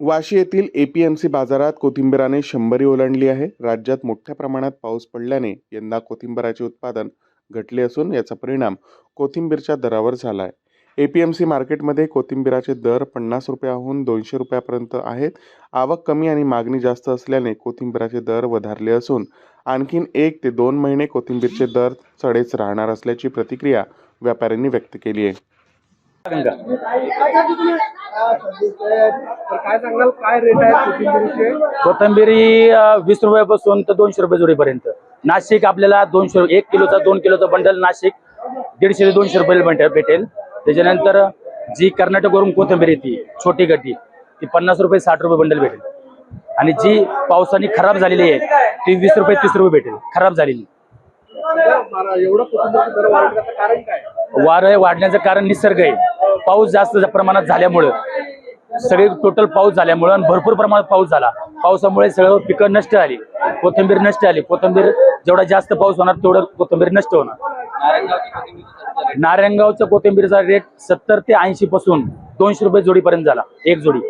वाशी येथील एपीएमसी बाजारात कोथिंबिराने शंभरी ओलांडली आहे. राज्यात मोठ्या प्रमाणात पाऊस पडल्याने यंदा कोथिंबिराचे उत्पादन घटले असून याचा परिणाम कोथिंबीरच्या दरावर झाला आहे एपीएमसी मार्केटमध्ये कोथिंबिराचे दर पन्नास रुपयाहून दोनशे रुपयापर्यंत आहेत. आवक कमी आणि मागणी जास्त असल्याने कोथिंबिराचे दर वधारले असून आणखीन एक ते दोन महिने कोथिंबीरचे दर चढेच राहणार असल्याची प्रतिक्रिया व्यापाऱ्यांनी व्यक्त केली आहे. तर काय सांगाल काय रेट आहे कोथंबिरी वीस रुपयापासून तर दोनशे रुपये जोडीपर्यंत. नाशिक आपल्याला दोनशे एक किलोचा दोन किलोचा बंडल नाशिक दीडशे ते दोनशे रुपये भेटेल भेटेल. त्याच्यानंतर जी कर्नाटकवरून कोथिंबीर येते छोटी गड्डी ती पन्नास रुपये साठ रुपये बंडल भेटेल. आणि जी पावसाने खराब झालेली आहे ती वीस रुपये तीस रुपये भेटेल. खराब झालेली. एवढं वारं वाढण्याचं कारण निसर्ग आहे. पाऊस जास्त प्रमाणात झाल्यामुळं सगळे टोटल पाऊस झाल्यामुळं आणि भरपूर प्रमाणात पाऊस झाला. पावसामुळे सगळं पिकं नष्ट आली कोथिंबीर नष्ट आली कोथिंबीर जेवढा जास्त पाऊस होणार तेवढं कोथिंबीर नष्ट होणार. नारायणगावच्या कोथिंबीरचा रेट सत्तर ते ऐंशी पासून दोनशे रुपये जोडीपर्यंत झाला. एक जोडी.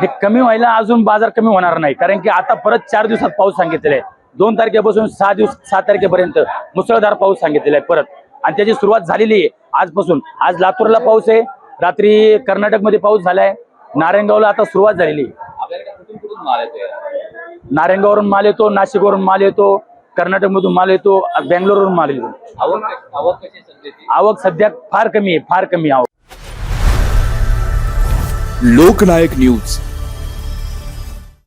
हे कमी व्हायला अजून बाजार कमी होणार नाही. कारण की आता परत चार दिवसात पाऊस सांगितलेला आहे. दोन तारखेपासून सहा दिवस सात तारखेपर्यंत मुसळधार पाऊस सांगितलेला आहे परत. आणि त्याची सुरुवात झालेली आहे आजपासून. आज लातूरला पाऊस आहे. रात्री कर्नाटकमध्ये पाऊस झालाय. नारायणगावला आता सुरुवात झालेली आहे. नारायणगाववरून माल येतो नाशिकवरून माल येतो कर्नाटकमधून माल येतो बेंगलोरवरून माल येतो. आवक सध्या फार कमी आहे फार कमी आहे आवक. लोकनायक न्यूज.